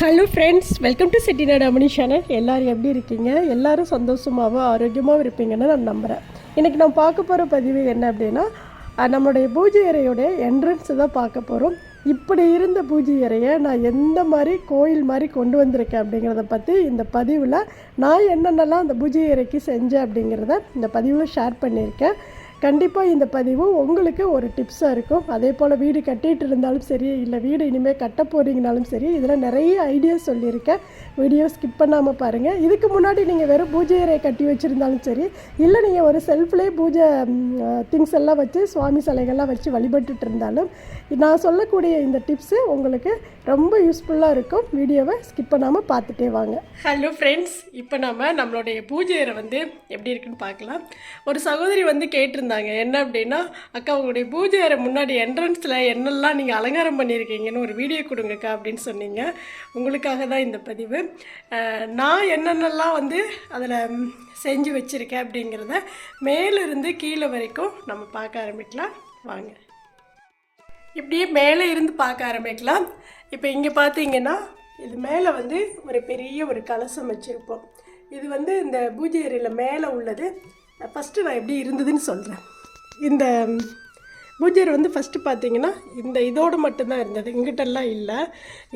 Hello friends welcome to Chettinad அமனி channel எல்லோரும் எப்படி இருக்கீங்க? எல்லோரும் சந்தோஷமாகவும் ஆரோக்கியமாகவும் இருப்பீங்கன்னு நான் நம்புகிறேன் இன்றைக்கி நான் பார்க்க போகிற பதிவு என்ன அப்படின்னா நம்மளுடைய பூஜை அறையோடைய என்ட்ரன்ஸை தான் பார்க்க போகிறோம் இப்படி இருந்த பூஜை அறையை நான் எந்த மாதிரி கோயில் மாதிரி கொண்டு வந்திருக்கேன் அப்படிங்கிறத பற்றி இந்த பதிவில் நான் என்னென்னலாம் அந்த பூஜை அறைக்கு செஞ்சேன் அப்படிங்கிறத இந்த பதிவில் ஷேர் பண்ணியிருக்கேன். கண்டிப்பாக இந்த பதிவு உங்களுக்கு ஒரு டிப்ஸாக இருக்கும். அதே போல் வீடு கட்டிகிட்டு இருந்தாலும் சரி இல்லை வீடு இனிமேல் கட்ட போகிறீங்கனாலும் சரி இதில் நிறைய ஐடியாஸ் சொல்லியிருக்கேன். வீடியோ ஸ்கிப் பண்ணாமல் பாருங்கள் இதுக்கு முன்னாடி நீங்கள் வெறும் பூஜை அறையை கட்டி வச்சுருந்தாலும் சரி இல்லை நீங்கள் ஒரு செல்ஃப்லேயே பூஜை திங்ஸ் எல்லாம் வச்சு சுவாமி சிலைகள்லாம் வச்சு வழிபட்டுட்டு இருந்தாலும் நான் சொல்லக்கூடிய இந்த டிப்ஸு உங்களுக்கு ரொம்ப யூஸ்ஃபுல்லாக இருக்கும். வீடியோவை ஸ்கிப் பண்ணாமல் பார்த்துட்டே வாங்க. ஹலோ ஃப்ரெண்ட்ஸ் இப்போ நம்ம நம்மளுடைய பூஜை அறை வந்து எப்படி இருக்குன்னு பார்க்கலாம். ஒரு சகோதரி வந்து கேட்டிருந்தாங்க என்ன அப்படின்னா அக்கா உங்களுடைய பூஜை அறை முன்னாடி என்ட்ரன்ஸில் என்னெல்லாம் நீங்கள் அலங்காரம் பண்ணியிருக்கீங்கன்னு ஒரு வீடியோ கொடுங்கக்கா அப்படின்னு சொன்னீங்க. உங்களுக்காக தான் இந்த பதிவு. நான் என்னென்னலாம் வந்து அதில் செஞ்சு வச்சுருக்கேன் அப்படிங்கிறத மேலிருந்து கீழே வரைக்கும் நம்ம பார்க்க ஆரம்பிக்கலாம். வாங்க. இப்படியே மேலே இருந்து பார்க்க ஆரம்பிக்கலாம். இப்போ இங்கே பார்த்தீங்கன்னா இது மேலே வந்து ஒரு பெரிய ஒரு கலசம் வச்சுருப்போம். இது வந்து இந்த பூஜை அறையில் மேலே உள்ளது. ஃபஸ்ட்டு நான் எப்படி இருந்ததுன்னு சொல்கிறேன் இந்த பூஜர் வந்து ஃபஸ்ட்டு பார்த்தீங்கன்னா இந்த இதோடு மட்டும்தான் இருந்தது. இங்கிட்டெல்லாம் இல்லை.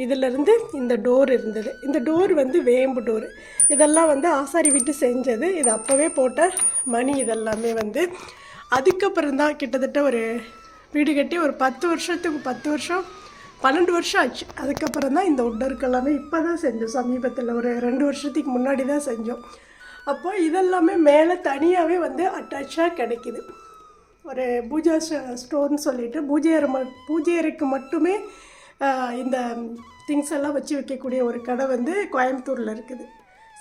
இதிலிருந்து இந்த டோர் இருந்தது. இந்த டோர் வந்து வேம்பு டோர் இதெல்லாம் வந்து ஆசாரி விட்டு செஞ்சது. இது அப்போவே போட்ட மணி இதெல்லாமே வந்து. அதுக்கப்புறம் தான் கிட்டத்தட்ட ஒரு வீடு கட்டி ஒரு பத்து வருஷத்துக்கு பத்து வருஷம் பன்னெண்டு வருஷம் ஆச்சு. அதுக்கப்புறம் தான் இந்த உட்டருக்கு எல்லாமே இப்போ தான் செஞ்சோம். சமீபத்தில் ஒரு ரெண்டு வருஷத்துக்கு முன்னாடி தான் செஞ்சோம். அப்போ இதெல்லாமே மேலே தனியாகவே வந்து அட்டாச்சாக கிடைக்குது. ஒரு பூஜா ஸ்டோர்னு சொல்லிட்டு பூஜை அறை ம பூஜை அறைக்கு மட்டுமே இந்த திங்ஸ் எல்லாம் வச்சு வைக்கக்கூடிய ஒரு கடை வந்து கோயம்புத்தூரில் இருக்குது.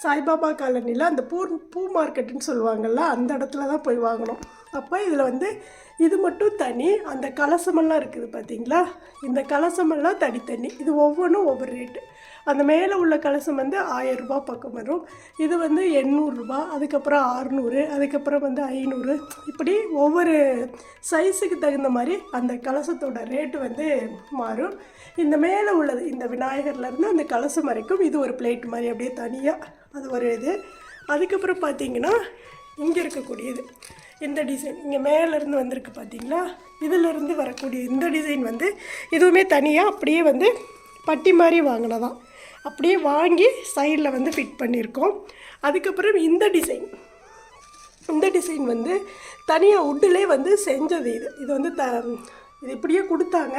சாய்பாபா காலனியில் அந்த பூ பூ மார்க்கெட்டுன்னு சொல்லுவாங்கள்ல அந்த இடத்துல தான் போய் வாங்கணும். அப்போ இதில் வந்து இது மட்டும் தனி அந்த கலசமெல்லாம் இருக்குது பார்த்தீங்களா இந்த கலசமெல்லாம் தனித்தனி. இது ஒவ்வொன்றும் ஒவ்வொரு ரேட்டு அந்த மேலே உள்ள கலசம் வந்து ஆயரூபா பக்கம் வரும். இது வந்து எண்ணூறுரூபா அதுக்கப்புறம் அறுநூறு அதுக்கப்புறம் வந்து ஐநூறு. இப்படி ஒவ்வொரு சைஸுக்கு தகுந்த மாதிரி அந்த கலசத்தோட ரேட்டு வந்து மாறும். இந்த மேலே உள்ளது இந்த விநாயகர்லேருந்து அந்த கலசம் வரைக்கும் இது ஒரு பிளேட் மாதிரி அப்படியே தனியாக அது ஒரு இது. அதுக்கப்புறம் பார்த்தீங்கன்னா இங்கே இருக்கக்கூடியது. இந்த டிசைன் இங்கே மேலேருந்து வந்திருக்கு பார்த்தீங்களா இதிலிருந்து வரக்கூடிய இந்த டிசைன் வந்து இதுவுமே தனியாக அப்படியே வந்து பட்டி மாதிரி வாங்கினதான். அப்படியே வாங்கி சைடில் வந்து ஃபிட் பண்ணியிருக்கோம். அதுக்கப்புறம் இந்த டிசைன் இந்த டிசைன் வந்து தனியாக உட்டிலே வந்து செஞ்சது இது. இது வந்து த இது இப்படியே கொடுத்தாங்க.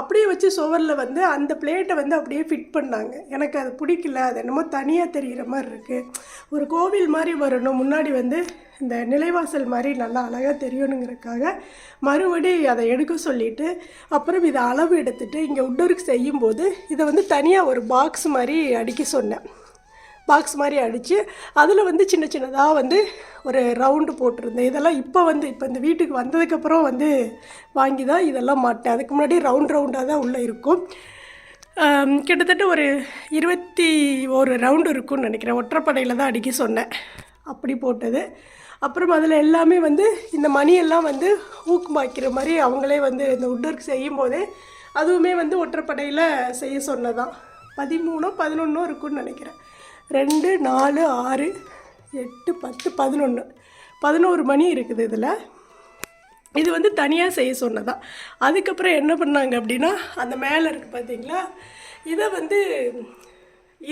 அப்படியே வச்சு சுவரில் வந்து அந்த பிளேட்டை வந்து அப்படியே ஃபிட் பண்ணாங்க. எனக்கு அது பிடிக்கல. அது என்னமோ தனியாக தெரிகிற மாதிரி இருக்குது ஒரு கோவில் மாதிரி வரணும். முன்னாடி வந்து இந்த நிலைவாசல் மாதிரி நல்லா அழகாக தெரியணுங்கிறதுக்காக மறுபடி அதை எடுக்க சொல்லிவிட்டு அப்புறம் இதை அளவு எடுத்துகிட்டு இங்கே உட்டோருக்கு செய்யும்போது இதை வந்து தனியாக ஒரு பாக்ஸ் மாதிரி அடிக்க சொன்னேன். பாக்ஸ் மாதிரி அடித்து அதில் வந்து சின்ன சின்னதாக வந்து ஒரு ரவுண்டு போட்டிருந்தேன். இதெல்லாம் இப்போ வந்து இப்போ இந்த வீட்டுக்கு வந்ததுக்கப்புறம் வந்து வாங்கி தான் இதெல்லாம் மாட்டேன். அதுக்கு முன்னாடி ரவுண்ட் ரவுண்டாக தான் உள்ளே இருக்கும். கிட்டத்தட்ட ஒரு இருபத்தி ஒரு ரவுண்டு இருக்கும்னு நினைக்கிறேன். ஒற்றைப்படையில் தான் அடிக்க சொன்னேன். அப்படி போட்டது. அப்புறம் அதில் எல்லாமே வந்து இந்த மணியெல்லாம் வந்து ஊக்கமாக்கிற மாதிரி அவங்களே வந்து இந்த உட்ஒர்க் செய்யும்போதே அதுவுமே வந்து ஒற்றைப்படையில் செய்ய சொன்னதான். பதிமூணோ பதினொன்றோ இருக்கும்னு நினைக்கிறேன். ரெண்டு நாலு ஆறு எட்டு பத்து பதினொன்று பதினோரு மணி இருக்குது இதில். இது வந்து தனியாக செய்ய சொன்னதான் அதுக்கப்புறம் என்ன பண்ணாங்க அப்படின்னா அந்த மேலே இருக்குது பார்த்தீங்களா? இதை வந்து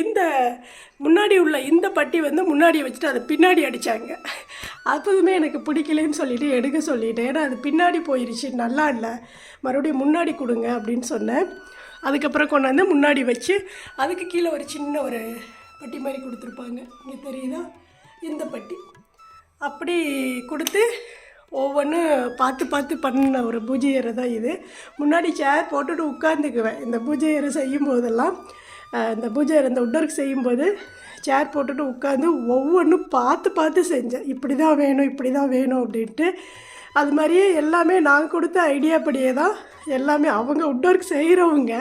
இந்த முன்னாடி உள்ள இந்த பட்டி வந்து முன்னாடி வச்சுட்டு அதை பின்னாடி அடித்தாங்க அப்போதுமே எனக்கு பிடிக்கலன்னு சொல்லிட்டு எடுக்க சொல்லிட்டேன். ஏன்னா அது பின்னாடி போயிடுச்சு நல்லா இல்லை. மறுபடியும் முன்னாடி கொடுங்க அப்படின்னு சொன்னேன். அதுக்கப்புறம் கொண்டாந்து முன்னாடி வச்சு அதுக்கு கீழே ஒரு சின்ன ஒரு பட்டி மாதிரி கொடுத்துருப்பாங்க. இங்கே தெரியுதா? இந்த பட்டி. அப்படி கொடுத்து ஒவ்வொன்றும் பார்த்து பார்த்து பண்ண ஒரு பூஜை அறை தான் இது. முன்னாடி சேர் போட்டுட்டு உட்காந்துக்குவேன் இந்த பூஜை அறை செய்யும் போதெல்லாம் இந்த பூஜை அறை இந்த உட்டொர்க் செய்யும்போது சேர் போட்டுட்டு உட்காந்து ஒவ்வொன்றும் பார்த்து பார்த்து செஞ்சேன். இப்படி தான் வேணும் இப்படி தான் வேணும் அப்படின்ட்டு. அது மாதிரியே எல்லாமே நான் கொடுத்த ஐடியா படியே தான் எல்லாமே அவங்க உட்ஒர்க் செய்கிறவங்க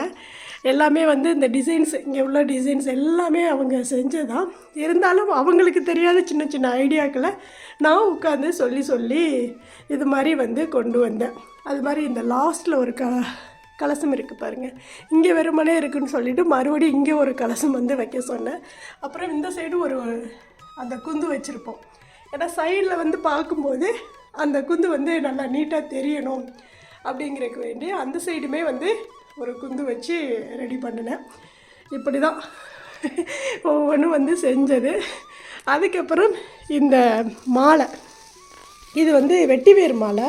எல்லாமே வந்து இந்த டிசைன்ஸ் இங்கே உள்ள டிசைன்ஸ் எல்லாமே அவங்க செஞ்சதான் இருந்தாலும் அவங்களுக்கு தெரியாத சின்ன சின்ன ஐடியாக்களை நான் உட்காந்து சொல்லி சொல்லி இது மாதிரி வந்து கொண்டு வந்தேன். அது மாதிரி இந்த லாஸ்ட்டில் ஒரு க கலசம் இருக்குது பாருங்கள் இங்கே வெறுமனே இருக்குன்னு சொல்லிவிட்டு மறுபடியும் இங்கே ஒரு கலசம் வந்து வைக்க சொன்னேன். அப்புறம் இந்த சைடு ஒரு அந்த குந்து வச்சுருப்போம். ஏன்னா சைடில் வந்து பார்க்கும்போது அந்த குந்து வந்து நல்லா நீட்டாக தெரியணும் அப்படிங்கிறதுக்கு வேண்டி அந்த சைடுமே வந்து ஒரு குந்து வச்சு ரெடி பண்ணினேன். இப்படி தான் ஒவ்வொன்றும் வந்து செஞ்சது. அதுக்கப்புறம் இந்த மாலை இது வந்து வெட்டிவேர் மாலை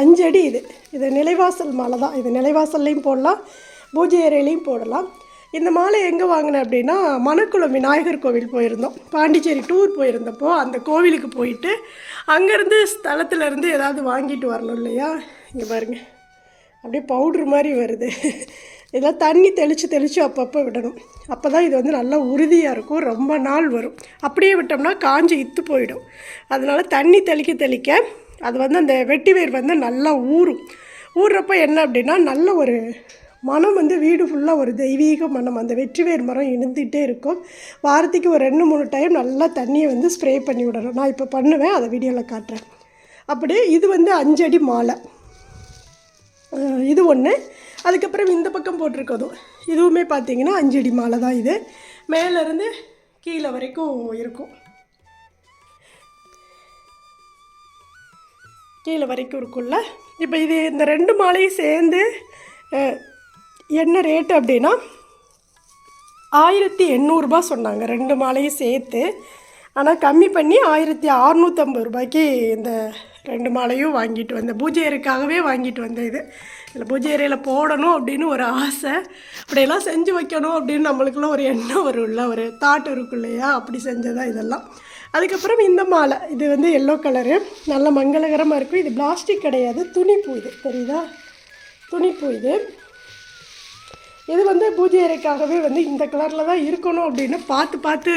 அஞ்சு அடி இது. இது நிலைவாசல் மாலை தான். இது நிலைவாசல்லையும் போடலாம் பூஜை அறையிலையும் போடலாம். இந்த மாலை எங்கே வாங்கினேன் அப்படின்னா மணக்குளம் விநாயகர் கோவில் போயிருந்தோம். பாண்டிச்சேரி டூர் போயிருந்தப்போ அந்த கோவிலுக்கு போயிட்டு அங்கேருந்து ஸ்தலத்துலேருந்து ஏதாவது வாங்கிட்டு வரணும் இல்லையா? இங்கே பாருங்கள் அப்படியே பவுட்ரு மாதிரி வருது. இதெல்லாம் தண்ணி தெளித்து தெளித்து அப்பப்போ விடணும். அப்போ தான் இது வந்து நல்லா உறுதியாக இருக்கும். ரொம்ப நாள் வரும். அப்படியே விட்டோம்னா காஞ்சி இத்து போயிடும். அதனால தண்ணி தெளிக்க தெளிக்க அது வந்து அந்த வெட்டி வேர் வந்து நல்லா ஊறும். ஊறுறப்ப என்ன அப்படின்னா நல்ல ஒரு மனம் வந்து வீடு ஃபுல்லாக ஒரு தெய்வீக மனம். அந்த வெற்றிவேர் மரம் இணைந்துகிட்டே இருக்கும். வாரத்துக்கு ஒரு ரெண்டு மூணு டைம் நல்லா தண்ணியை வந்து ஸ்ப்ரே பண்ணி விடணும். நான் இப்போ பண்ணுவேன் அதை வீடியோவில் காட்டுறேன். அப்படியே இது வந்து அஞ்சடி மாலை. இது ஒன்று அதுக்கப்புறம் இந்த பக்கம் போட்டிருக்கதும். இதுவுமே பார்த்தீங்கன்னா அஞ்சடி மாலை தான் இது. மேலேருந்து கீழே வரைக்கும் இருக்கும். கீழே வரைக்கும் இருக்கும்ல. இப்போ இது இந்த ரெண்டு மாலையும் சேர்ந்து என்ன ரேட்டு அப்படின்னா ஆயிரத்தி எண்ணூறுரூபா சொன்னாங்க. ரெண்டு மாலையும் சேர்த்து. ஆனால் கம்மி பண்ணி ஆயிரத்தி அறநூற்றம்பது ரூபாய்க்கு இந்த ரெண்டு மாலையும் வாங்கிட்டு வந்தேன். பூஜை அறைக்காகவே வாங்கிட்டு வந்தேன் இது. இதில் பூஜை அறையில் போடணும் அப்படின்னு ஒரு ஆசை. அப்படியெல்லாம் செஞ்சு வைக்கணும் அப்படின்னு நம்மளுக்குள்ள ஒரு எண்ணம் வரும்ல. ஒரு தாட் இருக்கும் இல்லையா? அப்படி செஞ்சதா இதெல்லாம். அதுக்கப்புறம் இந்த மாலை. இது வந்து எல்லோ கலரு நல்ல மங்களகரமாக இருக்கும். இது பிளாஸ்டிக் கிடையாது. துணிப்பூ இது. தெரியுதா? துணிப்பூ இது. இது வந்து பூஜை அறைக்காகவே வந்து இந்த கலரில் தான் இருக்கணும் அப்படின்னு பார்த்து பார்த்து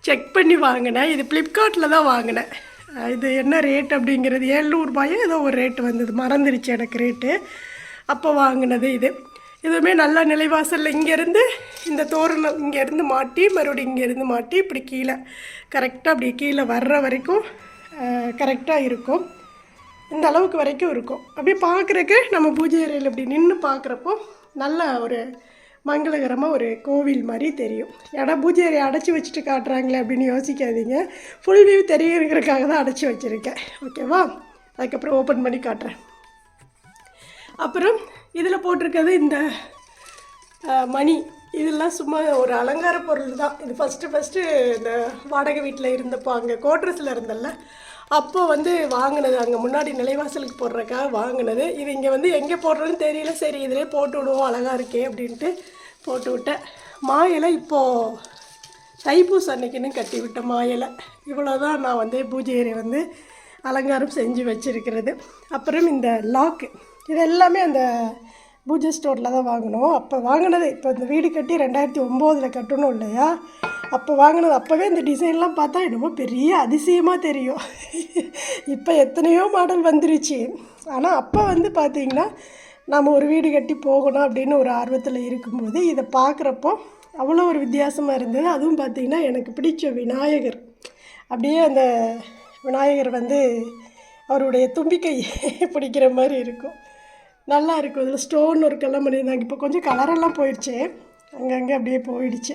செக் பண்ணி வாங்கினேன். இது ஃப்ளிப்கார்ட்டில் தான் வாங்கினேன். இது என்ன ரேட் அப்படிங்கிறது? ஏழ்நூறுபாயோ ஏதோ ஒரு ரேட்டு வந்தது. மறந்துருச்சு எனக்கு ரேட்டு அப்போ வாங்கினது இது. இதுவுமே நல்லா நிலைவாசலில் இங்கேருந்து இந்த தோரணம் இங்கேருந்து மாட்டி மறுபடியும் இங்கேருந்து மாட்டி இப்படி கீழே கரெக்டாக அப்படி கீழே வர்ற வரைக்கும் கரெக்டாக இருக்கும். இந்த அளவுக்கு வரைக்கும் இருக்கும். அப்படியே பார்க்குறக்கு நம்ம பூஜை அறையில் இப்படி நின்று பார்க்குறப்போ நல்ல ஒரு மங்களகரமாக ஒரு கோவில் மாதிரி தெரியும். ஏன்னா பூஜை அறையை அடைச்சி வச்சுட்டு காட்டுறாங்களே அப்படின்னு யோசிக்காதீங்க. ஃபுல் வியூ தெரியுங்கிறதுக்காக தான் அடைச்சி வச்சுருக்கேன். ஓகேவா அதுக்கப்புறம் ஓப்பன் பண்ணி காட்டுறேன். அப்புறம் இதில் போட்டிருக்கிறது இந்த மணி. இதெல்லாம் சும்மா ஒரு அலங்கார பொருள் தான். இது ஃபஸ்ட்டு ஃபஸ்ட்டு இந்த வாடகை வீட்டில் இருந்தப்போ அங்கே கோட்ரஸில் இருந்தல்ல அப்போ வந்து வாங்கினது அங்கே முன்னாடி நிலைவாசலுக்கு போடுறக்காக வாங்கினது. இது இங்கே வந்து எங்கே போடுறதுன்னு தெரியல. சரி இதிலே போட்டு விடுவோம். அழகாக இருக்கே அப்படின்ட்டு போட்டு விட்டேன் மா இலை இப்போது தைப்பூசம் அன்னைக்குன்னு கட்டி விட்டேன் மா இலை இவ்வளோதான் நான் வந்து பூஜை வந்து அலங்காரம் செஞ்சு வச்சுருக்கிறது. அப்புறம் இந்த லாக்கு இது எல்லாமே அந்த பூஜை ஸ்டோரில் தான் வாங்கினோம். அப்போ வாங்கினது இப்போ இந்த வீடு கட்டி ரெண்டாயிரத்தி ஒம்போதில் கட்டணும் இல்லையா? அப்போ வாங்கினது அப்போவே இந்த டிசைன்லாம் பார்த்தா என்னமோ பெரிய அதிசயமாக தெரியும். இப்போ எத்தனையோ மாடல் வந்துருச்சு. ஆனால் அப்போ வந்து பார்த்திங்கன்னா நம்ம ஒரு வீடு கட்டி போகணும் அப்படின்னு ஒரு ஆர்வத்தில் இருக்கும்போது இதை பார்க்குறப்போ அவ்வளோ ஒரு வித்தியாசமாக இருந்தது. அதுவும் பார்த்திங்கன்னா எனக்கு பிடிச்ச விநாயகர். அப்படியே அந்த விநாயகர் வந்து அவருடைய தும்பிக்கை பிடிக்கிற மாதிரி இருக்கும். நல்லா இருக்கும். அதில் ஸ்டோன் ஒர்க்கெல்லாம் பண்ணியிருந்தாங்க. இப்போ கொஞ்சம் கலரெல்லாம் போயிடுச்சு. அங்கங்கே அப்படியே போயிடுச்சு.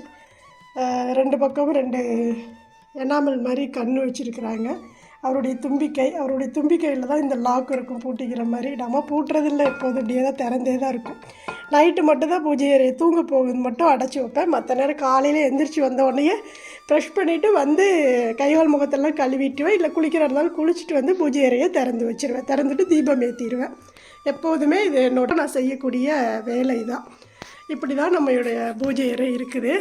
ரெண்டு பக்கமும் ரெண்டு எனாமல் மாதிரி கண் வச்சுருக்குறாங்க. அவருடைய தும்பிக்கை அவருடைய தும்பிக்கையில் தான் இந்த லாக் இருக்கும் பூட்டிக்கிற மாதிரி. நம்ம பூட்டுறதில்ல எப்போதும் அப்படியே தான் திறந்தே தான் இருக்கும். நைட்டு மட்டும் தான் பூஜை அறையை தூங்க போகுது மட்டும் அடைச்சி வைப்பேன். மற்ற நேரம் காலையில் எந்திரிச்சு வந்த உடனே ப்ரெஷ் பண்ணிவிட்டு வந்து கைகால் முகத்தெல்லாம் கழுவிட்டுவேன். இல்லை குளிக்கிற இருந்தாலும் குளிச்சுட்டு வந்து பூஜை அறையை திறந்து வச்சிருவேன். திறந்துட்டு தீபம் ஏற்றிடுவேன் எப்போதுமே இது என்னோட நான் செய்யக்கூடிய வேலை தான் இப்படி தான் நம்மளுடைய பூஜை அறை இருக்குது.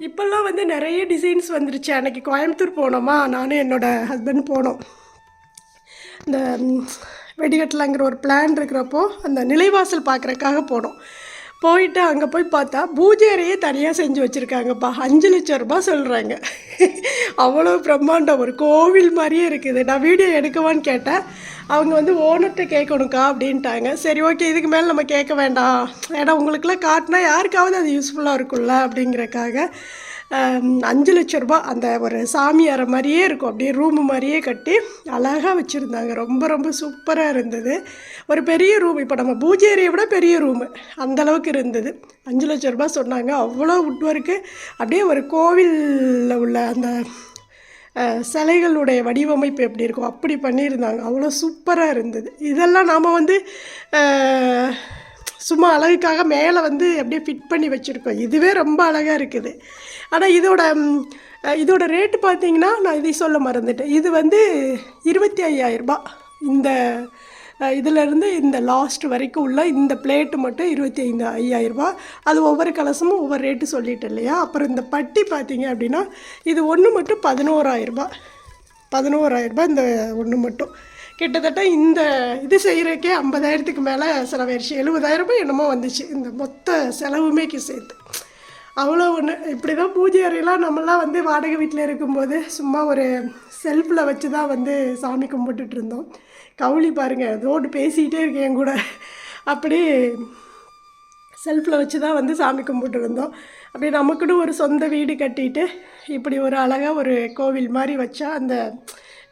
இப்போல்லாம் வந்து நிறைய டிசைன்ஸ் வந்துருச்சு. அன்னைக்கு கோயம்புத்தூர் போனோமா? நானும் என்னோட ஹஸ்பண்ட் போனோம். இந்த வெடிகட்டலாங்கிற ஒரு பிளான் இருக்கிறப்போ அந்த நிலைவாசல் பார்க்குறக்காக போனோம். போயிட்டு அங்கே போய் பார்த்தா பூஜை அறையே தனியாக செஞ்சு வச்சுருக்காங்கப்பா. அஞ்சு லட்சம் ரூபாய் சொல்கிறாங்க அவ்வளோ பிரம்மாண்டம். ஒரு கோவில் மாதிரியே இருக்குது. நான் வீடியோ எடுக்கவான்னு கேட்டேன். அவங்க வந்து ஓனர்கிட்ட கேட்கணுக்கா அப்படின்ட்டாங்க. சரி ஓகே இதுக்கு மேலே நம்ம கேட்க வேண்டாம். ஏன்னா உங்களுக்குலாம் காட்டினா யாருக்காவது அது யூஸ்ஃபுல்லாக இருக்கும்ல அப்படிங்கிறக்காக அஞ்சு லட்ச ரூபா அந்த ஒரு சாமி அறை மாதிரியே இருக்கும். அப்படியே ரூமு மாதிரியே கட்டி அழகாக வச்சுருந்தாங்க. ரொம்ப ரொம்ப சூப்பராக இருந்தது. ஒரு பெரிய ரூம் இப்போ நம்ம பூஜை ஏரியை விட பெரிய ரூமு அந்தளவுக்கு இருந்தது. அஞ்சு லட்ச ரூபா சொன்னாங்க. அவ்வளோ உட்வருக்கு அப்படியே ஒரு கோவிலில் உள்ள அந்த சிலைகளுடைய வடிவமைப்பு எப்படி இருக்கும்? அப்படி பண்ணியிருந்தாங்க. அவ்வளோ சூப்பராக இருந்தது. இதெல்லாம் நாம் வந்து சும்மா அழகுக்காக மேலே வந்து அப்படியே ஃபிட் பண்ணி வச்சுருக்கோம். இதுவே ரொம்ப அழகாக இருக்குது. ஆனால் இதோட இதோட ரேட்டு பார்த்தீங்கன்னா நான் இதை சொல்ல மறந்துட்டேன். இது வந்து இருபத்தி ஐயாயிரரூபா இந்த அஹ், இதிலேருந்து இந்த லாஸ்ட் வரைக்கும் உள்ள இந்த பிளேட்டு மட்டும் இருபத்தி ஐந்து ஐயாயிரரூபா அது ஒவ்வொரு கலசமும் ஒவ்வொரு ரேட்டு சொல்லிட்டேன் இல்லையா? அப்புறம் இந்த பட்டி பார்த்தீங்க அப்படின்னா இது ஒன்று மட்டும் பதினோராயிரரூபா பதினோராயிரரூபா இந்த ஒன்று மட்டும். கிட்டத்தட்ட இந்த இது செய்கிறக்கே ஐம்பதாயிரத்துக்கு மேலே செலவாயிருச்சு. எழுபதாயிரமும் என்னமோ வந்துச்சு. இந்த மொத்த செலவுமே சேர்த்து. அவ்வளோ ஒன்று இப்படி தான் பூஜை அறையெல்லாம் நம்மளாம் வந்து வாடகை வீட்டில் இருக்கும்போது சும்மா ஒரு செல்ஃபில் வச்சு தான் வந்து சாமி கும்பிட்டுட்டு இருந்தோம். கவுளி பாருங்கள் ரோடு பேசிக்கிட்டே இருக்கேன் என் கூட. அப்படி செல்ஃபில் வச்சு தான் வந்து சாமி கும்பிட்டு இருந்தோம். அப்படி நமக்குன்னு ஒரு சொந்த வீடு கட்டிட்டு இப்படி ஒரு அழகாக ஒரு கோவில் மாதிரி வச்சா அந்த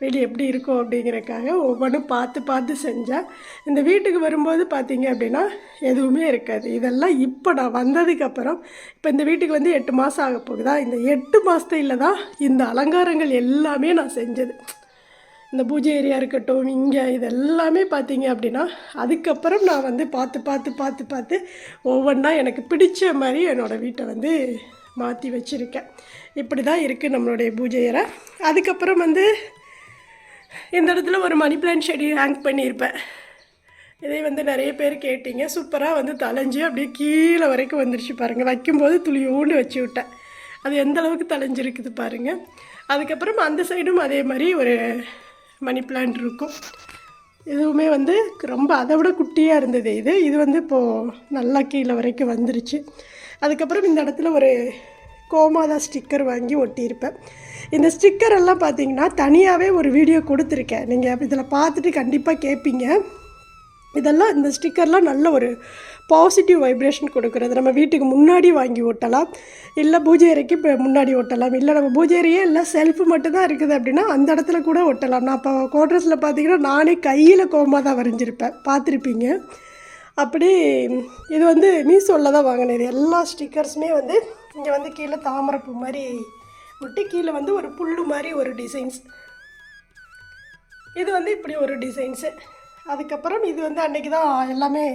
வெளியே எப்படி இருக்கும் அப்படிங்கிறக்காக ஒவ்வொன்றும் பார்த்து பார்த்து செஞ்சேன் இந்த வீட்டுக்கு வரும்போது பார்த்தீங்க அப்படின்னா எதுவுமே இருக்காது. இதெல்லாம் இப்போ நான் வந்ததுக்கப்புறம் இப்போ இந்த வீட்டுக்கு வந்து எட்டு மாதம் ஆக போகுதா? இந்த எட்டு மாதத்துல தான் இந்த அலங்காரங்கள் எல்லாமே நான் செஞ்சது. இந்த பூஜை ஏரியா இருக்கட்டும் இங்கே இது எல்லாமே பார்த்தீங்க அப்படின்னா அதுக்கப்புறம் நான் வந்து பார்த்து பார்த்து பார்த்து பார்த்து ஒவ்வொன்றா எனக்கு பிடிச்ச மாதிரி என்னோடய வீட்டை வந்து மாற்றி வச்சுருக்கேன். இப்படி தான் இருக்குது நம்மளுடைய பூஜை அறை. அதுக்கப்புறம் வந்து இந்த இடத்துல ஒரு மணி பிளான் செடி ஹேங் பண்ணியிருப்பேன். இதை வந்து நிறைய பேர் கேட்டீங்க. சூப்பராக வந்து தலைஞ்சு அப்படியே கீழே வரைக்கும் வந்துருச்சு பாருங்கள் வைக்கும்போது துளியோண்டு வச்சு விட்டேன். அது எந்த அளவுக்கு தலைஞ்சிருக்குது பாருங்கள் அதுக்கப்புறம் அந்த சைடும் அதே மாதிரி ஒரு மணி பிளான்ட் இருக்கும். இதுவுமே வந்து ரொம்ப அதை விட குட்டியாக இருந்தது இது. இது வந்து இப்போது நல்லா கீழே வரைக்கும் வந்துருச்சு. அதுக்கப்புறம் இந்த இடத்துல ஒரு கோமாதா ஸ்டிக்கர் வாங்கி ஒட்டியிருப்பேன். இந்த ஸ்டிக்கர் எல்லாம் பார்த்தீங்கன்னா தனியாகவே ஒரு வீடியோ கொடுத்துருக்கேன். நீங்கள் இதில் பார்த்துட்டு கண்டிப்பாக கேட்பீங்க. இதெல்லாம் இந்த ஸ்டிக்கர்லாம் நல்ல ஒரு பாசிட்டிவ் வைப்ரேஷன் கொடுக்குறது. நம்ம வீட்டுக்கு முன்னாடி வாங்கி ஒட்டலாம். இல்லை பூஜை அறைக்கு இப்போ முன்னாடி ஒட்டலாம். இல்லை நம்ம பூஜை அறையே இல்லை செல்ஃபு மட்டும்தான் இருக்குது அப்படின்னா அந்த இடத்துல கூட ஒட்டலாம். நான் இப்போ கோட்ரஸில் பார்த்தீங்கன்னா நானே கையில் கோமா தான் வரைஞ்சிருப்பேன். பார்த்துருப்பீங்க. அப்படி இது வந்து மீஷோவில் தான் வாங்கினேன் இது எல்லா ஸ்டிக்கர்ஸுமே வந்து இங்கே வந்து கீழே தாமரைப்பூ மாதிரி விட்டு கீழே வந்து ஒரு புல்லு மாதிரி ஒரு டிசைன்ஸ் இது வந்து இப்படி ஒரு டிசைன்ஸு அதுக்கப்புறம் இது வந்து அன்றைக்கி தான் எல்லாமே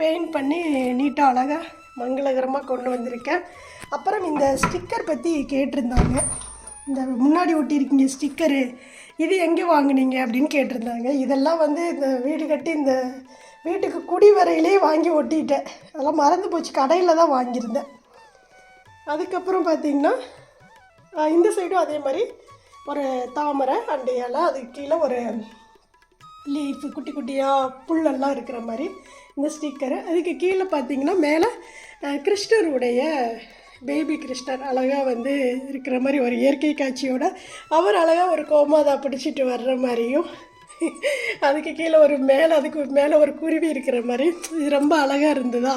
பெயிண்ட் பண்ணி நீட்டாக அழகாக மங்களகரமாக கொண்டு வந்திருக்கேன். அப்புறம் இந்த ஸ்டிக்கர் பற்றி கேட்டிருந்தாங்க. இந்த முன்னாடி ஒட்டியிருக்கீங்க ஸ்டிக்கரு இது எங்கே வாங்குனீங்க அப்படின்னு கேட்டிருந்தாங்க. இதெல்லாம் வந்து இந்த வீடு கட்டி இந்த வீட்டுக்கு குடி வரையிலே வாங்கி ஒட்டிட்டேன். அதெல்லாம் மறந்து போச்சு. கடையில் தான் வாங்கியிருந்தேன். அதுக்கப்புறம் பார்த்தீங்கன்னா இந்த சைடும் அதே மாதிரி ஒரு தாமரை அண்டு இலை அதுக்கு கீழே ஒரு லீஃப் குட்டி குட்டியாக புல்லெல்லாம் இருக்கிற மாதிரி இந்த ஸ்டிக்கரு அதுக்கு கீழே பார்த்தீங்கன்னா மேலே கிருஷ்ணருடைய பேபி கிருஷ்ணர் அழகாக வந்து இருக்கிற மாதிரி ஒரு இயற்கை காட்சியோட அவர் அழகாக ஒரு கோமாதா பிடிச்சிட்டு வர்ற மாதிரியும் அதுக்கு கீழே ஒரு மேலே அதுக்கு மேலே ஒரு குருவி இருக்கிற மாதிரி. இது ரொம்ப அழகாக இருந்ததா?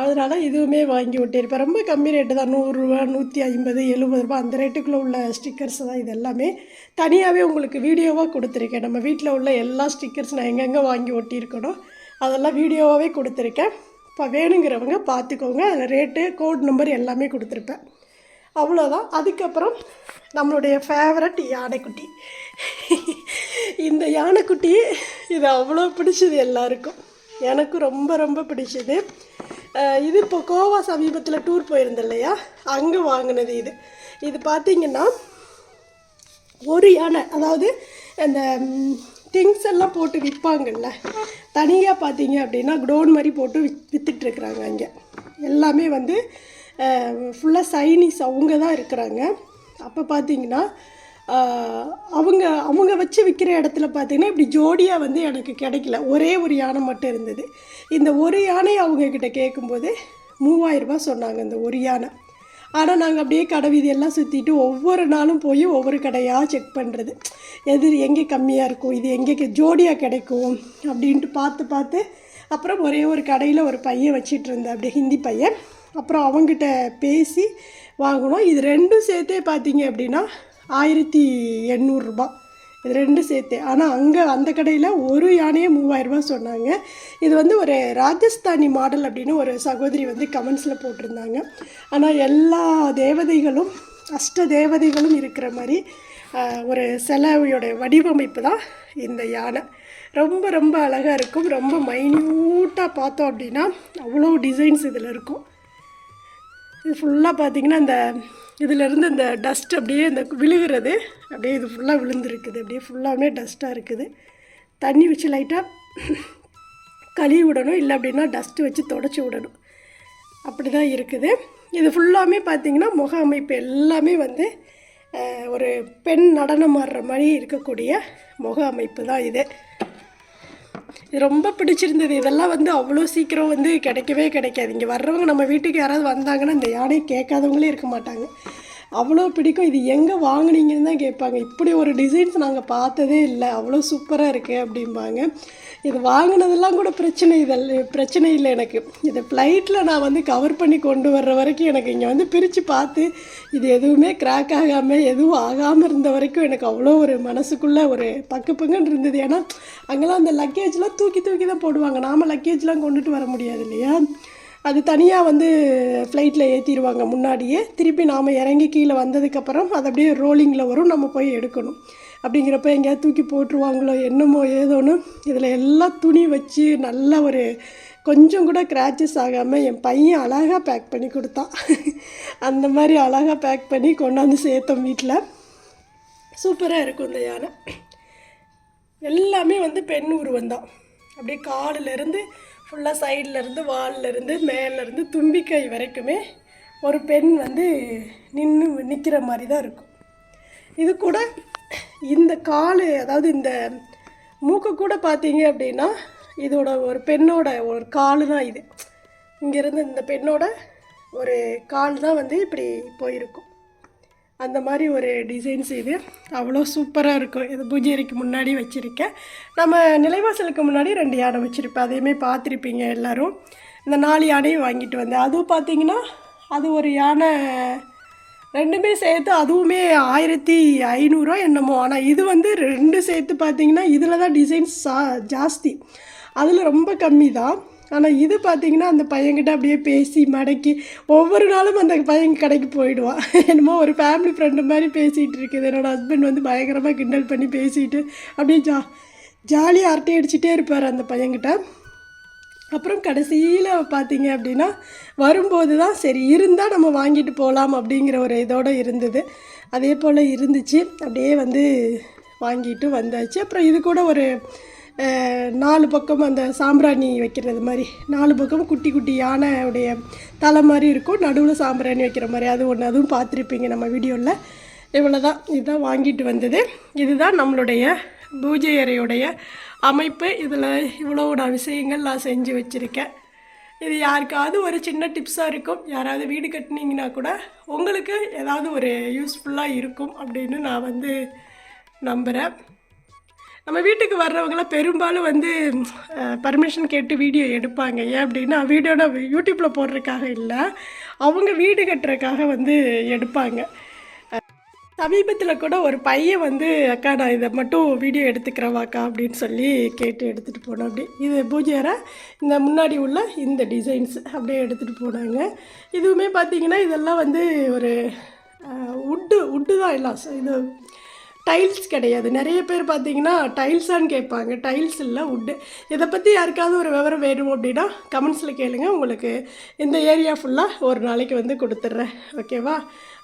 அதனால் இதுவுமே வாங்கி ஒட்டியிருப்பேன் ரொம்ப கம்மி ரேட்டு தான். நூறுரூவா நூற்றி ஐம்பது எழுபது ரூபா அந்த ரேட்டுக்குள்ளே உள்ள ஸ்டிக்கர்ஸ் தான் இது எல்லாமே. தனியாகவே உங்களுக்கு வீடியோவாக கொடுத்துருக்கேன். நம்ம வீட்டில் உள்ள எல்லா ஸ்டிக்கர்ஸ் நான் எங்கெங்கே வாங்கி ஒட்டியிருக்கணும் அதெல்லாம் வீடியோவாகவே கொடுத்துருக்கேன். இப்போ வேணுங்கிறவங்க பார்த்துக்கோங்க அதில் ரேட்டு கோட் நம்பர் எல்லாமே கொடுத்துருப்பேன். அவ்வளோதான் அதுக்கப்புறம் நம்மளுடைய ஃபேவரட் யானைக்குட்டி. இந்த யானைக்குட்டி இது அவ்வளோ பிடிச்சது எல்லாருக்கும். எனக்கும் ரொம்ப ரொம்ப பிடிச்சது. இது இப்போ கோவா சமீபத்தில் டூர் போயிருந்தேன் இல்லையா அங்கே வாங்கினது இது. இது பார்த்தீங்கன்னா ஒரு யானை அதாவது அந்த திங்ஸ் எல்லாம் போட்டு விற்பாங்கல்ல? தனியாக பார்த்தீங்க அப்படின்னா க்டோன் மாதிரி போட்டு வித் விற்றுட்ருக்குறாங்க அங்கே. எல்லாமே வந்து ஃபுல்லாக சைனீஸ் அவங்க தான் இருக்கிறாங்க. அப்போ பார்த்தீங்கன்னா அவங்க அவங்க வச்சு விற்கிற இடத்துல பார்த்தீங்கன்னா இப்படி ஜோடியாக வந்து எனக்கு கிடைக்கல. ஒரே ஒரு யானை மட்டும் இருந்தது. இந்த ஒரு யானை அவங்கக்கிட்ட கேட்கும்போது மூவாயிரம் ரூபாய் சொன்னாங்க இந்த ஒரு யானை. ஆனால் நாங்கள் அப்படியே கடை வீதியெல்லாம் சுற்றிட்டு ஒவ்வொரு நாளும் போய் ஒவ்வொரு கடையாக செக் பண்ணுறது எது எங்கே கம்மியாக இருக்கும் இது எங்கே ஜோடியாக கிடைக்கும் அப்படின்ட்டு பார்த்து பார்த்து அப்புறம் ஒரே ஒரு கடையில் ஒரு பையன் வச்சிட்டு இருந்தேன். அப்படியே ஹிந்தி பையன். அப்புறம் அவங்ககிட்ட பேசி வாங்கினோம். இது ரெண்டும் சேர்த்தே பார்த்தீங்க அப்படின்னா ஆயிரத்தி எண்ணூறுரூபா இது ரெண்டும் சேர்த்து ஆனால் அங்கே அந்த கடையில் ஒரு யானையே மூவாயிரரூபா சொன்னாங்க. இது வந்து ஒரு ராஜஸ்தானி மாடல் அப்படின்னு ஒரு சகோதரி வந்து கமெண்ட்ஸில் போட்டிருந்தாங்க. ஆனால் எல்லா தேவதைகளும் அஷ்ட தேவதைகளும் இருக்கிற மாதிரி ஒரு சிலையோட வடிவமைப்பு தான் இந்த யானை. ரொம்ப ரொம்ப அழகாக இருக்கும். ரொம்ப மைன்யூட்டாக பார்த்தோம் அப்படின்னா அவ்வளோ டிசைன்ஸ் இதில் இருக்கும். இது ஃபுல்லாக பார்த்திங்கன்னா இந்த இதிலேருந்து இந்த டஸ்ட் அப்படியே இந்த விழுகிறது. அப்படியே இது ஃபுல்லாக விழுந்துருக்குது. அப்படியே ஃபுல்லாகவே டஸ்ட்டாக இருக்குது. தண்ணி வச்சு லைட்டாக கழுவி விடணும். இல்லை அப்படின்னா டஸ்ட்டு வச்சு தொடச்சி விடணும். அப்படி தான் இருக்குது. இது ஃபுல்லாமே பார்த்திங்கன்னா முக அமைப்பு எல்லாமே வந்து ஒரு பெண் நடனம் ஆடுற மாதிரி இருக்கக்கூடிய முக அமைப்பு தான் இது. ரொம்ப பிடிச்சிருந்தது. இதெல்லாம் வந்து அவ்வளோ சீக்கிரம் வந்து கிடைக்கவே கிடைக்காது. இங்கே வர்றவங்க நம்ம வீட்டுக்கு யாராவது வந்தாங்கன்னா இந்த யானையை கேட்காதவங்களே இருக்க மாட்டாங்க. அவ்வளோ பிடிக்கும். இது எங்கே வாங்குனீங்கன்னு தான் கேட்பாங்க. இப்படி ஒரு டிசைன்ஸ் நாங்கள் பார்த்ததே இல்லை. அவ்வளோ சூப்பராக இருக்குது அப்படிம்பாங்க. இது வாங்கினதெல்லாம் கூட பிரச்சனை இதில் பிரச்சனை இல்லை எனக்கு. இது ஃப்ளைட்டில் நான் வந்து கவர் பண்ணி கொண்டு வர்ற வரைக்கும் எனக்கு இங்கே வந்து பிரித்து பார்த்து இது எதுவுமே கிராக் ஆகாமல் எதுவும் ஆகாமல் இருந்த வரைக்கும் எனக்கு அவ்வளோ ஒரு மனசுக்குள்ளே ஒரு பக்கு பங்குன்னு இருந்தது. ஏன்னா அங்கெல்லாம் அந்த லக்கேஜ்லாம் தூக்கி தூக்கி தான் போடுவாங்க. நாம் லக்கேஜ்லாம் கொண்டுட்டு வர முடியாது இல்லையா? அது தனியாக வந்து ஃப்ளைட்டில் ஏற்றிடுவாங்க முன்னாடியே. திருப்பி நாம் இறங்கி கீழே வந்ததுக்கப்புறம் அது அப்படியே ரோலிங்கில் வரும். நம்ம போய் எடுக்கணும். அப்படிங்கிறப்ப எங்கேயாவது தூக்கி போட்டுருவாங்களோ என்னமோ ஏதோன்னு இதில் எல்லாம் துணி வச்சு நல்ல ஒரு கொஞ்சம் கூட கிராச்சஸ் ஆகாமல் என் பையன் அழகாக பேக் பண்ணி கொடுத்தான். அந்த மாதிரி அழகாக பேக் பண்ணி கொண்டாந்து சேர்த்தோம் வீட்டில் சூப்பராக இருக்கும் இந்த யானை. எல்லாமே வந்து பெண் உருவம் தான். அப்படியே காலிலேருந்து ஃபுல்லாக சைட்லேருந்து வால்லேருந்து மேலேருந்து தும்பிக்கை வரைக்குமே ஒரு பெண் வந்து நின்று நிற்கிற மாதிரி தான் இருக்கும். இது கூட இந்த கால் அதாவது இந்த மூக்கு கூட பார்த்தீங்க அப்படின்னா இதோட ஒரு பெண்ணோட ஒரு கால் தான் இது. இங்கேருந்து இந்த பெண்ணோட ஒரு கால் தான் வந்து இப்படி போயிருக்கும். அந்த மாதிரி ஒரு டிசைன்ஸ் இது அவ்வளோ சூப்பராக இருக்கும். இது பூஜைக்கு முன்னாடி வச்சுருக்கேன். நம்ம நிலைவாசலுக்கு முன்னாடி ரெண்டு யானை வச்சுருப்பேன். அதையுமே பார்த்துருப்பீங்க எல்லோரும். இந்த நாலு யானையும் வாங்கிட்டு வந்தேன். அதுவும் பார்த்தீங்கன்னா அது ஒரு யானை ரெண்டுமே சேர்த்து அதுவுமே ஆயிரத்தி ஐநூறுரூவா என்னமோ. ஆனால் இது வந்து ரெண்டு சேர்த்து பார்த்தீங்கன்னா இதில் தான் டிசைன்ஸ் சா ஜாஸ்தி. அதில் ரொம்ப கம்மி தான் ஆனால் இது பார்த்தீங்கன்னா அந்த பையன்கிட்ட அப்படியே பேசி மடக்கி ஒவ்வொரு நாளும் அந்த பையன் கடைக்கு போயிடுவான். என்னமோ ஒரு ஃபேமிலி ஃப்ரெண்டு மாதிரி பேசிகிட்டு இருக்குது. என்னோடய ஹஸ்பண்ட் வந்து பயங்கரமாக கிண்டல் பண்ணி பேசிட்டு அப்படியே ஜா ஜாலியாக அரட்டை அடிச்சுட்டே இருப்பார் அந்த பையன்கிட்ட. அப்புறம் கடைசியில் பார்த்தீங்க அப்படின்னா வரும்போது தான் சரி இருந்தால் நம்ம வாங்கிட்டு போகலாம் அப்படிங்கிற ஒரு இதோடு இருந்தது. அதே போல் இருந்துச்சு. அப்படியே வந்து வாங்கிட்டு வந்தாச்சு. அப்புறம் இது கூட ஒரு நாலு பக்கம் அந்த சாம்பிராணி வைக்கிறது மாதிரி. நாலு பக்கம் குட்டி குட்டி யானையுடைய தலை மாதிரி இருக்கும். நடுவில் சாம்பிராணி வைக்கிற மாதிரி. அது ஒன்று அதுவும் பார்த்துருப்பீங்க நம்ம வீடியோவில் இவ்வளோ தான் இதுதான் வாங்கிட்டு வந்தது. இதுதான் நம்மளுடைய பூஜை அறையுடைய அமைப்பு. இதில் இவ்வளோ நான் விஷயங்கள் நான் செஞ்சு வச்சுருக்கேன். இது யாருக்காவது ஒரு சின்ன டிப்ஸாக இருக்கும். யாராவது வீடு கட்டினீங்கன்னா கூட உங்களுக்கு ஏதாவது ஒரு யூஸ்ஃபுல்லாக இருக்கும் அப்படின்னு நான் வந்து நம்புகிறேன் நம்ம வீட்டுக்கு வர்றவங்களாம் பெரும்பாலும் வந்து பர்மிஷன் கேட்டு வீடியோ எடுப்பாங்க. ஏன் அப்படின்னா வீடியோ நான் யூடியூப்பில் போடுறதுக்காக இல்லை. அவங்க வீடு கட்டுறதுக்காக வந்து எடுப்பாங்க. சமீபத்தில் கூட ஒரு பையன் வந்து அக்கா நான் இதை மட்டும் வீடியோ எடுத்துக்கிறவாக்கா அப்படின்னு சொல்லி கேட்டு எடுத்துகிட்டு போனோம் அப்படி. இது பூஜையரை? இந்த முன்னாடி உள்ள இந்த டிசைன்ஸ் அப்படியே எடுத்துகிட்டு போனாங்க. இதுவுமே பார்த்தீங்கன்னா இதெல்லாம் வந்து ஒரு உட்டு உட்டு தான் எல்லாம். இது டைல்ஸ் கிடையாது. நிறைய பேர் பார்த்தீங்கன்னா டைல்ஸான்னு கேட்பாங்க. டைல்ஸ் இல்லை உட்டு இதை பற்றி யாருக்காவது ஒரு விவரம் வேணும் அப்படின்னா கமெண்ட்ஸில் கேளுங்க. உங்களுக்கு இந்த ஏரியா ஃபுல்லாக ஒரு நாளைக்கு வந்து கொடுத்துட்றேன். ஓகேவா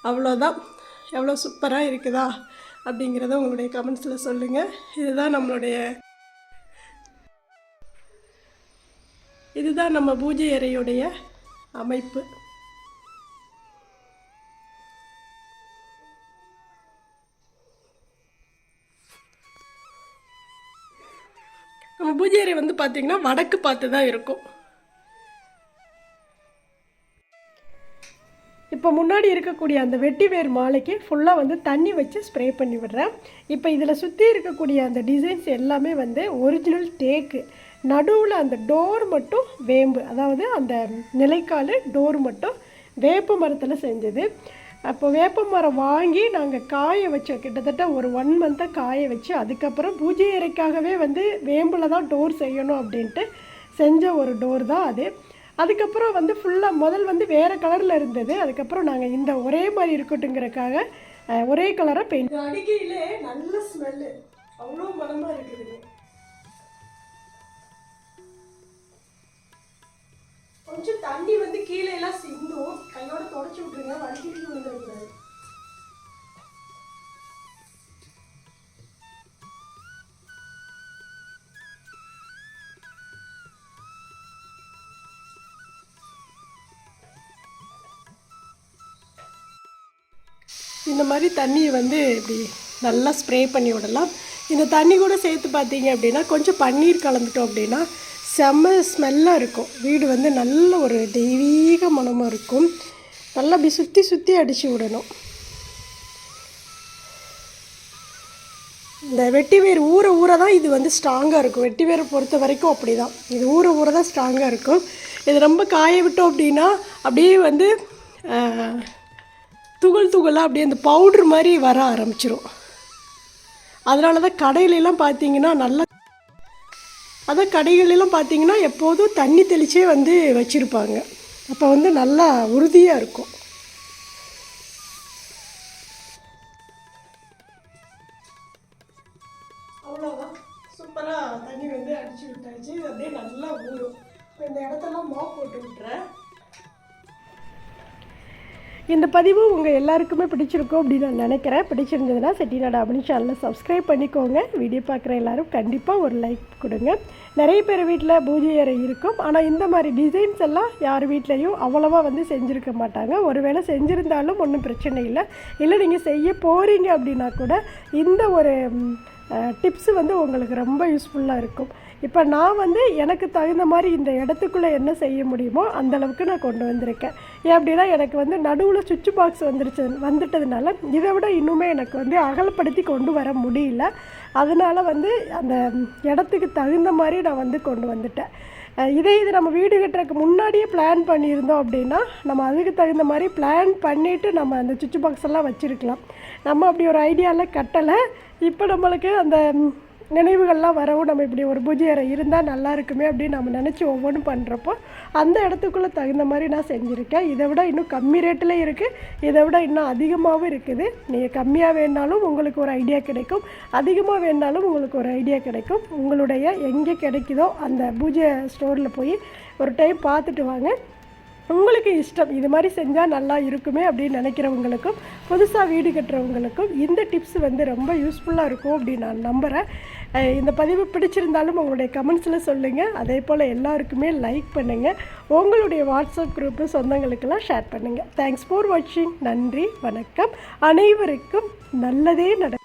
அவ்வளோதான். எவ்வளோ சூப்பராக இருக்குதா? அப்படிங்கிறத உங்களுடைய கமெண்ட்ஸில் சொல்லுங்கள் இதுதான் நம்மளுடைய இதுதான் நம்ம பூஜை அறையுடைய அமைப்பு. நம்ம பூஜை அறை வந்து பார்த்திங்கன்னா வடக்கு பார்த்து தான் இருக்கும். இப்போ முன்னாடி இருக்கக்கூடிய அந்த வெட்டிவேர் மாலைக்கு ஃபுல்லாக வந்து தண்ணி வச்சு ஸ்ப்ரே பண்ணி விடுறேன். இப்போ இதில் சுற்றி இருக்கக்கூடிய அந்த டிசைன்ஸ் எல்லாமே வந்து ஒரிஜினல் டேக்கு நடுவில் அந்த டோர் மட்டும் வேம்பு அதாவது அந்த நிலைக்கால் டோர் மட்டும் வேப்ப மரத்தில் செஞ்சது. அப்போ வேப்ப மரம் வாங்கி நாங்கள் காய வச்சோம் கிட்டத்தட்ட ஒரு ஒன் மந்த்தை காய வச்சு அதுக்கப்புறம் பூஜை அறைக்காகவே வந்து வேம்பில் தான் டோர் செய்யணும் அப்படின்ட்டு செஞ்ச ஒரு டோர் தான் அது. அதுக்கப்புறம் வந்து ஃபுல்லாக முதல் வந்து வேறு கலரில் இருந்தது. அதுக்கப்புறம் நாங்கள் இந்த ஒரே மாதிரி இருக்கட்டுங்கிறக்காக ஒரே கலராக பெயிண்ட் அடிக்கையிலே நல்ல ஸ்மெல்லு அவ்வளோ மனமாக இருக்குது. கொஞ்சம் தண்ணி வந்து கீழே எல்லாம் சிந்தும் கையோட தொடச்சி விட்டுருங்க வலிக்கிட்டு விழுந்துடக்கூடாது. இந்த மாதிரி தண்ணியை வந்து இப்படி நல்லா ஸ்ப்ரே பண்ணி விடலாம். இந்த தண்ணி கூட சேர்த்து பார்த்தீங்க அப்படின்னா கொஞ்சம் பன்னீர் கலந்துட்டோம் அப்படின்னா செம்ம ஸ்மெல்லாக இருக்கும். வீடு வந்து நல்ல ஒரு தெய்வீக மனமாக இருக்கும். நல்லா அப்படி சுற்றி சுற்றி அடித்து விடணும். இந்த வெட்டி வேர் ஊற ஊற தான் இது வந்து ஸ்ட்ராங்காக இருக்கும். வெட்டி வேரை பொறுத்த வரைக்கும் அப்படி தான் இது ஊற ஊற தான் ஸ்ட்ராங்காக இருக்கும். இது ரொம்ப காய விட்டோம் அப்படின்னா அப்படியே வந்து துகள் துகளாக அப்படியே அந்த பவுட்ரு மாதிரி வர ஆரம்பிச்சிரும். அதனால தான் கடையிலலாம் பார்த்தீங்கன்னா நல்லா அதான் கடைகளெல்லாம் பார்த்தீங்கன்னா எப்போதும் தண்ணி தெளிச்சே வந்து வச்சுருப்பாங்க. அப்போ வந்து நல்லா உறுதியாக இருக்கும். இந்த பதிவு உங்கள் எல்லாருக்குமே பிடிச்சிருக்கும் அப்படின்னு நான் நினைக்கிறேன். பிடிச்சிருந்ததுன்னா செட்டிநாடு அப்படின்னு சேனலில் சப்ஸ்கிரைப் பண்ணிக்கோங்க. வீடியோ பார்க்குற எல்லாரும் கண்டிப்பாக ஒரு லைக் கொடுங்க. நிறைய பேர் வீட்டில் பூஜை அறை இருக்கும். ஆனால் இந்த மாதிரி டிசைன்ஸ் எல்லாம் யார் வீட்லேயும் அவ்வளோவா வந்து செஞ்சுருக்க மாட்டாங்க. ஒருவேளை செஞ்சுருந்தாலும் ஒன்றும் பிரச்சனை இல்லை. இல்லை நீங்கள் செய்ய போகிறீங்க அப்படின்னா கூட இந்த ஒரு டிப்ஸு வந்து உங்களுக்கு ரொம்ப யூஸ்ஃபுல்லாக இருக்கும். இப்போ நான் வந்து எனக்கு தகுந்த மாதிரி இந்த இடத்துக்குள்ளே என்ன செய்ய முடியுமோ அந்தளவுக்கு நான் கொண்டு வந்திருக்கேன். ஏன் அப்படின்னா எனக்கு வந்து நடுவில் சுவிட்ச் பாக்ஸ் வந்துருச்சு வந்துட்டதுனால இதை விட இன்னுமே எனக்கு வந்து அகலப்படுத்தி கொண்டு வர முடியல. அதனால் வந்து அந்த இடத்துக்கு தகுந்த மாதிரி நான் வந்து கொண்டு வந்துட்டேன். இதே இது நம்ம வீடு கட்டுறதுக்கு முன்னாடியே பிளான் பண்ணியிருந்தோம் அப்படின்னா நம்ம அதுக்கு தகுந்த மாதிரி பிளான் பண்ணிவிட்டு நம்ம அந்த சுவிட்ச் பாக்ஸ் எல்லாம் வச்சுருக்கலாம். நம்ம அப்படி ஒரு ஐடியாவில் கட்டலை. இப்போ நம்மளுக்கு அந்த நினைவுகள்லாம் வரவும் நம்ம இப்படி ஒரு பூஜை அறை இருந்தால் நல்லா இருக்குமே அப்படின்னு நம்ம நினச்சி ஒவ்வொன்றும் பண்ணுறப்போ அந்த இடத்துக்குள்ளே தகுந்த மாதிரி நான் செஞ்சுருக்கேன். இதை விட இன்னும் கம்மி ரேட்டில் இருக்குது இதை விட இன்னும் அதிகமாகவும் இருக்குது. நீங்கள் கம்மியாக வேணாலும் உங்களுக்கு ஒரு ஐடியா கிடைக்கும். அதிகமாக வேணாலும் உங்களுக்கு ஒரு ஐடியா கிடைக்கும். உங்களுடைய எங்கே கிடைக்குதோ அந்த பூஜை ஸ்டோரில் போய் ஒரு டைம் பார்த்துட்டு வாங்க. உங்களுக்கு இஷ்டம் இது மாதிரி செஞ்சால் நல்லா இருக்குமே அப்படின்னு நினைக்கிறவங்களுக்கும் புதுசாக வீடு கட்டுறவங்களுக்கும் இந்த டிப்ஸ் வந்து ரொம்ப யூஸ்ஃபுல்லாக இருக்கும் அப்படின்னு நான் நம்புகிறேன் இந்த பதிவு பிடிச்சிருந்தாலும் உங்களுடைய கமெண்ட்ஸில் சொல்லுங்கள் அதே போல் எல்லாருக்குமே லைக் பண்ணுங்கள் உங்களுடைய வாட்ஸ்அப் குரூப்பு சொந்தங்களுக்கெல்லாம் ஷேர் பண்ணுங்கள் தேங்க்ஸ் ஃபார் வாட்சிங் நன்றி வணக்கம். அனைவருக்கும் நல்லதே நட